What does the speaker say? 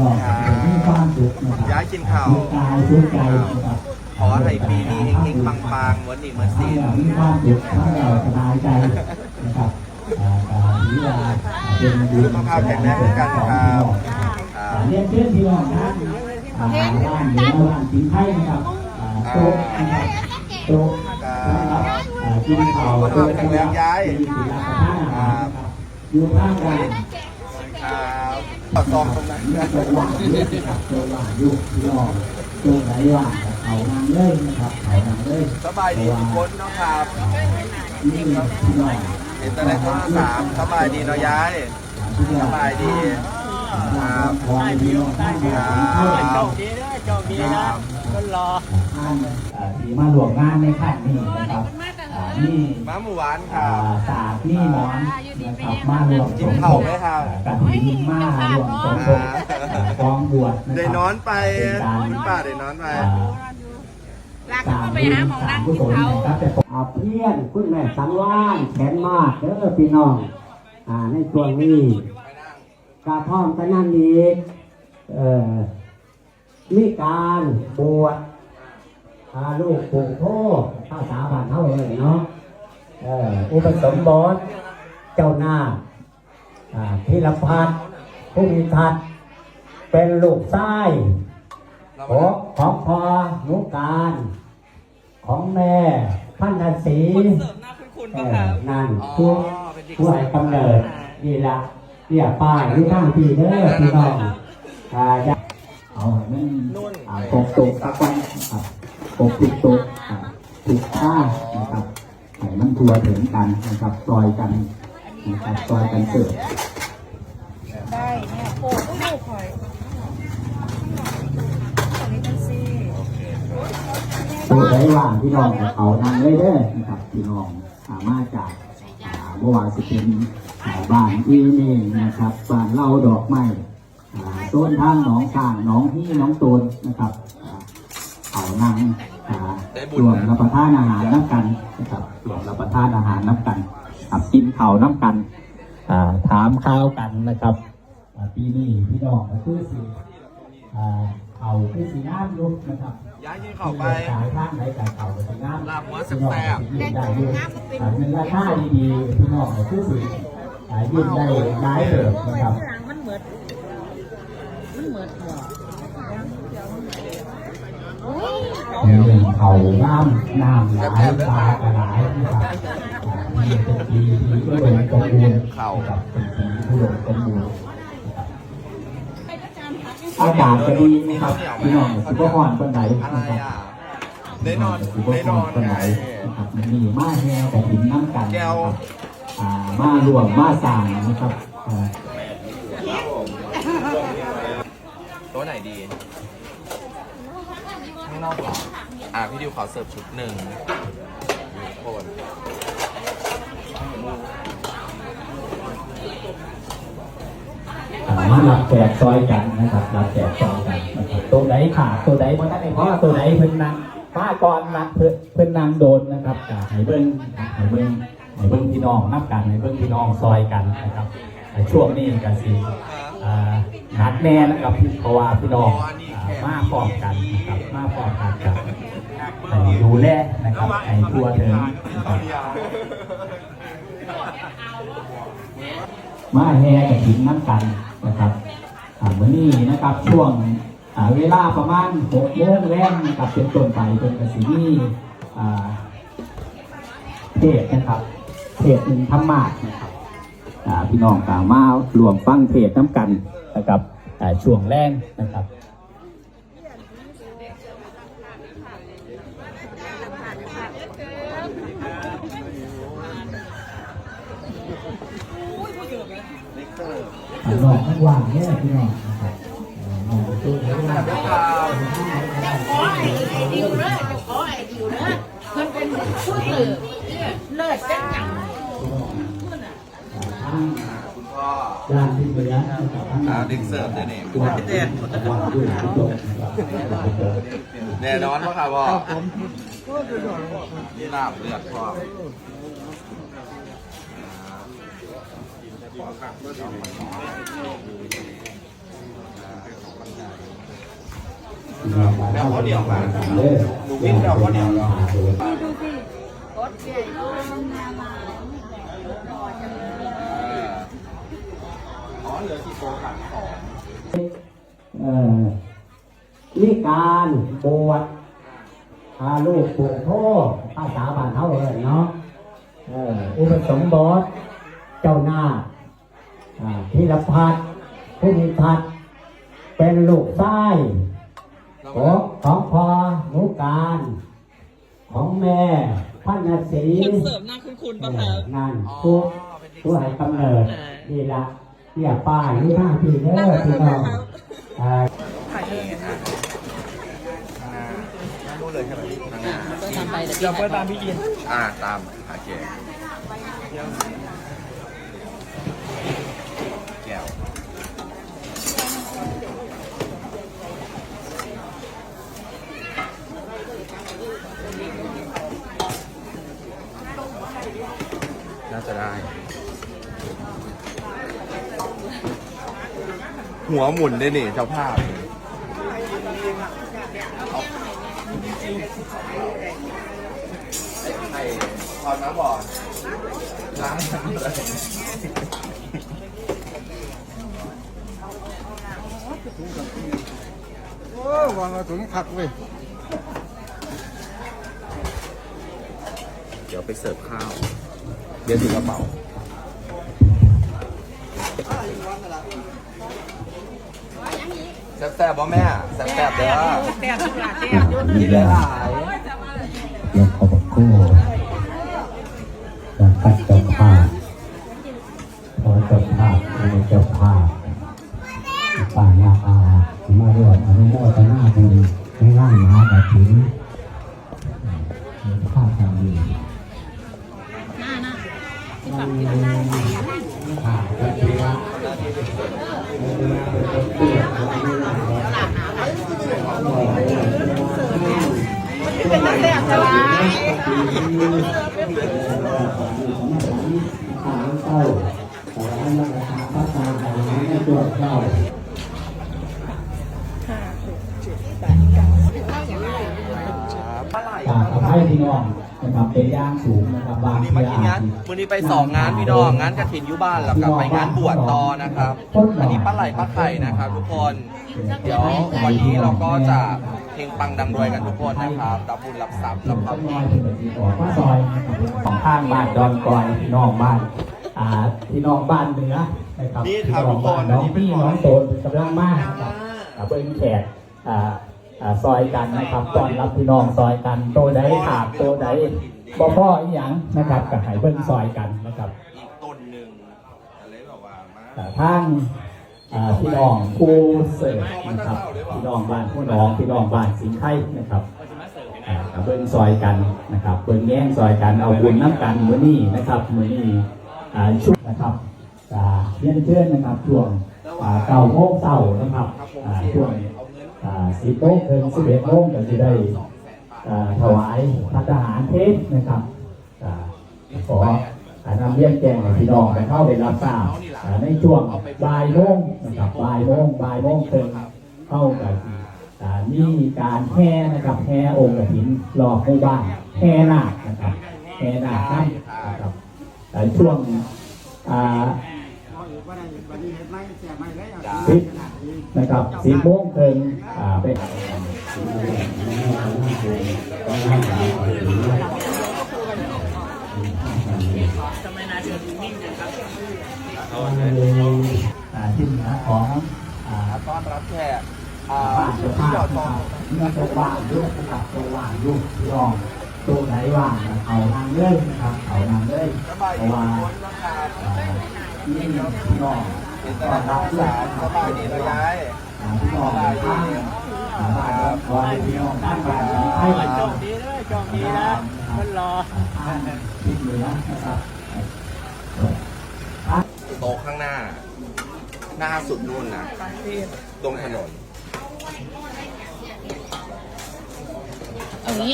น้องมีความสุขนะครับย้ายกินข้าวสุขกายสุขใจนะครับขอให้ปีนี้เฮงๆปังๆวันนี้เหมือนซีนมีความสุขทั้งเราสบายใจนะครับอ่าการที่ว่าเป็นบุญสุขภาพแข็งแรงเหมือนกันครับอ่าเรียนเชิญพี่น้องท่านอ่าบ้านเหนือบ้านสิงห์ไทยนะครับอ่าโต๊ะนะครับโต๊ะนะครับอ่ากินข้าวโต๊ะนะครับมีศิลปะทานอาหารนะครับอยู่ข้างกัน ครับขอซองตรงนั้นตัวว่างอยู่นะครับตัวว่างอยู่พี่น้องตัวไหนว่างกับเขานางเลยนะครับเขานางเลยสบายดีทุกคนเนาะครับนี่พี่น้องเห็นแต่ในโทรศัพท์สบายดีเนาะย้ายสบายดีครับขอให้พี่น้องท่านครัเจ้าบดีนะเจ้าดีนะก็รอท่านที่มาหลวงงานในขั้นนี้นะครับอ่า นี่ม้าหมูหวานคอ่ารับ สาดนี่หมอนนะครับมาหลวงกินเผาไหมครับกับที่มาหลวงสมทบกองบวชนะครับได้นอนไปคุณป้าได้นอนไปลากเขาไปหาหมองนั่งกินเขาอาเพียนคุณแม่สังวานแขนมากเด้อพี่น้องอ่าในช่วงนี้กาพร้อมกันนั่นอีกเอ่อมีการบวช พาลูกปลูกโทษภาษาบ้านเฮาเลยเนาะเอ่ออุปสมบทเจ้าหน้าอ่าพิรพัฒน์ผู้มีทัศน์เป็นลูกไส้ของของพอนุการ ของแม่พันธสีเอ่อนั่นผู้ผู้ให้กำเนิดนี่ละเรียกป้ายที่ตั้งพี่เด้อพี่น้องอ่าจะเอาให้มันอ่าปกตุกตะกันครับ ปกปิดตุกอ่าติดผ้านะครับให้มันทั่วถึงกันนะครับซอยกันนะครับซอยกันเกิดได้เนี่ยโอ้ลูกคอยตอนนี้มันซีผู้ใดว่างพี่น้องกับเขานั่งเลยเด้อนะครับพี่น้องสามารถจากอ่าเมื่อวานสิเป็นอ่าบ้านที่นี่นะครับบ้านเล่าดอกไม้อ่าต้นทางหนองสร้างหนองที่หนองโตนนะครับอ่าเขา นั่งอ่ารวมรับประทานอาหารน้ำกันนะครับรวมรับประทานอาหารน้ำกันครับกินข้าวน้ำกันอ่าถามข้าวกันนะครับอ่าปีนี้พี่น้องก็คือสีอ่าเขาคือสีน้ำลุกนะครับย้ายกินข้าวไปสายท่านไหนการเขาเป็นงานลาบหัวแซ่บได้ด้วยอ่าเงินราคาดีๆพี่น้องผู้สื่อสายยืนได้ร้ายเติบนะครับหลังมันเหมือนมันเหมือนหัว มี เรื่องเขาน้ำน้ำหลายปลากระหลายนะครับมีเป็นปีที่ก็เป็นกระบวนกับเป็นปีที่ลงกระบวนอากาศจะดีนะครับพี่น้องสุขภาพรคนไหนไรนะครับอะได้นอนสุภาได้พนอรนคนไงไหนนะครับมันมีมาแห่แต่หินน้ำกันแก้วนะครับอ่ามารวมมาสร้างนะครับต๊ะไหนดีางนอกเหรอ อะพี่ดิวขอเสิร์ฟชุดหนึ่งทุกคนอ่ามาหลับแจกซอยกันนะครับหลับแจกซอยกันนะครับตัวไหนขาดตัวไหนเพราะนั่นเองเพราะว่าตัวไหนเพิ่นนางฟ้าก่อนนะเพิ่นเพิ่นนางโดนนะครับอ่าให้เบิ้งให้เบิ้งให้เบิ้งพี่น้องนับกันให้เบิ้งพี่น้องซอยกันนะครับในช่วงนี้กันสิอ่าหนักแน่นะครับเพราะว่าพี่น้องอ่ามาพร้อมกันนะครับ มาพร้อมกันกับให้ดูแลนะครับให้ทัวถึงมาแห่กับหินน้ำกันนะครับอ่าวันนี้นะครับช่วงเวลาประมาณหกโมงแรงนะครับเป็นต้นไปเป็นกระสินีอ่าเทศนะครับเทศหนึ่งธรรมะนะครับพี่น้องกล่าวมารวมฟังเทศน้ำกันนะครับช่วงแรงนะครับ หลอกทั้งวันเนี่ยพี่น้องนะครับเอ่อมองตู้ให้ว่าขอไอ้ดิวเด้อจะขอไอ้ดิวเด้อเพิ่นเป็นผู้เลิศเลิศจังหยังทั้งคุณพ่อด้านที่เหลือนะครับทั้งอ่าดึงเสิร์ฟด้วยนี่ตัวพี่เต้นวางด้วยทุกตัวนะครับ แน่นอนป่ะครับพ่อนี่ลาบเลือดพ่อแล้วข้าวเหนียวมาหนูวิ่งแล้วข้าวเหนียวเหรออ๋อเหลือกี่โต๊ะครับเอ่อ มีการบวชพาลูกปลูกโทษภาษาบ้านเขาเลยเนาะเอ่ออุปสมบทเจ้าหน้าอ่าธีรพัฒน์ผู้มีพัฒน์เป็นลูกชายของของพ่อหนุการ ของแม่พันศรีคนเสริมหน้าคุณคุณปะคะงานผู้ผู้ให้กำเนิดนี่ละเรียกป้ายนี่หน้าพี่เด้อพี่น้องอ่าถ่ายเองข้างหน้าข้างนู้นเล ยใช่ไหมข้างหน้าก็ตามไปเดี๋ยวพี่ตามพี่อินอ่าตามโอเคแก้วน่าจะได้ หัวหมุนได้นี่เจ้าภาพไอ้ตอนน้ำบ่อล้างน้ำเลยเดี๋ยวไปเสิร์ฟข้าว เดี๋ยวถึงกระเป๋าแซ่บๆบ่แม่แซ่บๆเด้อแต้มทุกหลาแต้มกินหลาย เดี๋ยวขอบคุณ เป็นนักแต้มจะร้ายผ่านเต้าแต่ว่าเราหาพระตาแต่ว่าไม่ตัวเจ้า น้องนะครับเป็นย่างสูงนะครับบางวันนี้มากินงานวันนี้ไปสองงานพี่น้องงานกระถินอยุบ้านแล้วก็ไปงานบวชต่อนะครับอันนี้ปลาไหลปลาไข่นะครับ ทุกคน เดี๋ยววันนี้เราก็จะเพลงปังดังรวยกันทุกคนนะครับรับบุญรับทรัพย์รับความน้ดีอยเป็นแบบนี้ออกมาซอยของข้างบ้านดอนกอยพี่น้องบ้านอ่าพี่น้องบ้านเหนือนะครับนี่พี่ครับน้อทุงกคบ้านนน้อันองนี้เป็นพี่หมอน้องโตนกำลังมากนะครับอ่าเบิ้งแขกอ่าอ่า ซอยกันนะครับต้อนรับพี่น้องซอยกันโตใดขาดโตใดบ่พ่ออีหยังนะครับกับไห้เบิ้งซอยกันนะครับอีกต้นหนึ่งอะไรแบบว่ามาอ่าทางอ่าพี่น้องผู้เสิร์ฟนะครับพี่น้องบ้านผู้น้องพี่น้องบ้านสิงห์ไทยนะครับอ่ากับเบิ้งซอยกันนะครับเบิ้งแย่งซอยกันเอาบุญน้ำกันมื้อนี้นะครับมื้อนี้อ่าชุดนะครับอ่าเรียนเชิญนะครับช่วงอ่าเก้าโมงเช้านะครับอ่าช่วง อ่าสิบโมงถึงสิบเอ็ดโมงก็จะได้อ่าถวายพระทหารเพชรนะครับอ่าขออ่านำเรียนแจ้งให้พี่น้องไปเข้าไปรับทราบอ่าในช่วงบ่ายโมงนะครับบ่ายโมงบ่ายโมงเติมเข้ากับอ่ามีการแห่นะครับแห่องค์กฐินรอบหมู่บ้านแห่นาคนะครับแห่นาคนั่นนะครับแต่ช่วงอ่าสิบ นะครับสิบโมงเติมอ่าไปทำไมนายเชิญดูนิ่งจังครับอ่ที่เหนือของอ่าต้อนรับแขกอ่าบ้านเจ้าที่ภาดอกทนะองครับเมื่อตัวว่างลูกนะครับตัวว่างลูกยอมตัวไหนว่างเอาทางเลยนะครับเอาทางเลยสบายเพราะว่านี่น้อง เป็นตลาดสารสบายดีนะยายอ่ต้องท่านอ่าบ้ายพี่น้องท่านบ้านให้โชคดีเลยโชคดีนะคนรอโต๊ะข้างหน้า หน้าสุดนู่นนะตรงถนนเอางี้